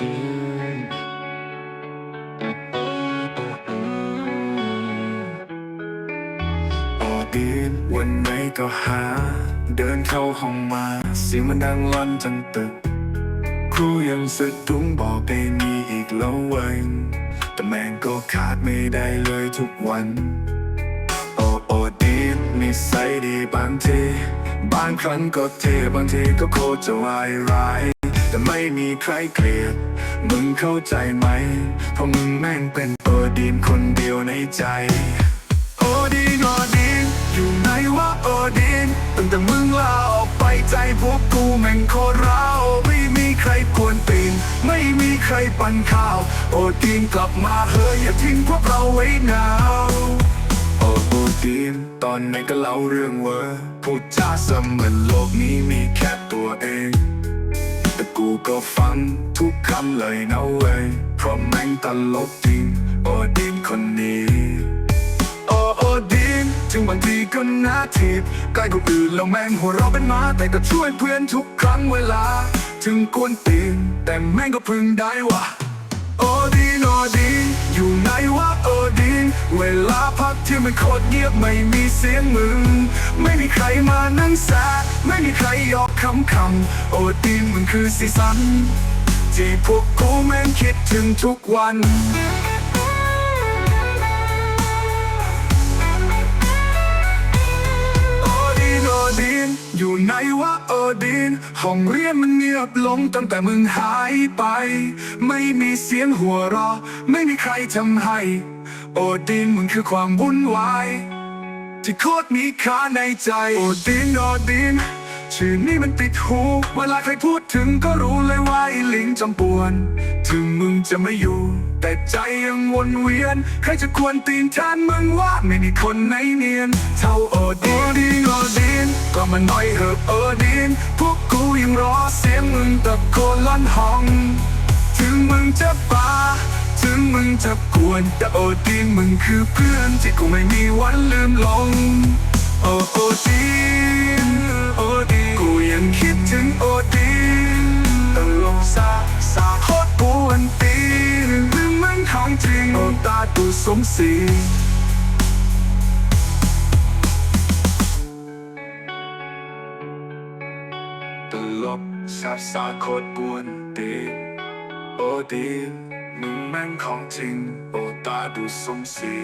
ดีโอดีวันไหนก็หา เดินเข้าห้องมาเสียงมันดังลั่นทั้งตึก ครูยังสะดุ้งบอกได้มีอีกแล้วเว้ยแต่แม่งก็ขาดไม่ได้เลยทุกวัน โอโอดีนิสัยดีบางที บางครั้งก็เทบางทีก็โคตรจะวายร้าย แต่ไม่มีใครเกลียด มึงเข้าใจไหมเพราะมึงแม่งเป็นโอดีนคนเดียวในใจ โอดีนโอดีนอยู่ไหนวะโอดีนตั้งแต่มึงลาออกไปใจพวกกูแม่งโคตรร้าวไม่มีใครกวนตีน ไม่มีใครปั่นข้าว โอดีนกลับมาเฮ้ยอย่าทิ้งพวกเราไว้หนาวโอ้โอดีนตอนไหนก็เล่าเรื่องเวอร์พูดจาเสมือนโลกนี้มี ก็ฟังทุกคำเลยนะเว้ยเพราะแม่งตลกจริงโอดีนคนนี้ โอโอดีนถึงบางทีก็น่าทีบใกล้คนอื่นแล้วแม่งหัวเราเป็นหมาแต่ก็ช่วยเพื่อนทุกครั้งเวลา ถึงกวนตีนแต่แม่งก็พึงได้วะโอดีนโอดีนอยู่ไหนวะโอดีนเวลาพักที่มันโคตรเงียบไม่มีเสียงมึง ไม่มีใครมานั่งแซะไม่มีใครยอ คำคำ โอดีนมึงคือสีสัน ที่พวกกูแม่งคิดถึงทุกวันโอดีนโอดีนอยู่ไหนวะโอดีนห้องเรียนมันเงียบลงตั้งแต่มึงหายไป ไม่มีเสียงหัวเราะ ไม่มีใครทำให้ โอดีนมึงคือความวุ่นวาย ที่โคตรมีค่าในใจ โอดีนโอดีน ชื่อนี้มันติดหู เวลาใครพูดถึงก็รู้เลยว่าลิงจำปวน ถึงมึงจะไม่อยู่ แต่ใจยังวนเวียน ใครจะควรตีนแทนมึงว่าไม่มีคนไหนเนียน เท่าโอดีนโอดีนก็มาหน่อยเหอะโอดีนพวกกูยังรอเสียงมึงตะโกนลั่นห้อง ถึงมึงจะป่าถึงมึงจะกวนแต่โอดีนมึงคือเพื่อนที่กูไม่มีวันลืมลง สมศรีตลบซาสาโคตรบวนตีโอดีมึงแม่งของจริงโอตาดูสมศรี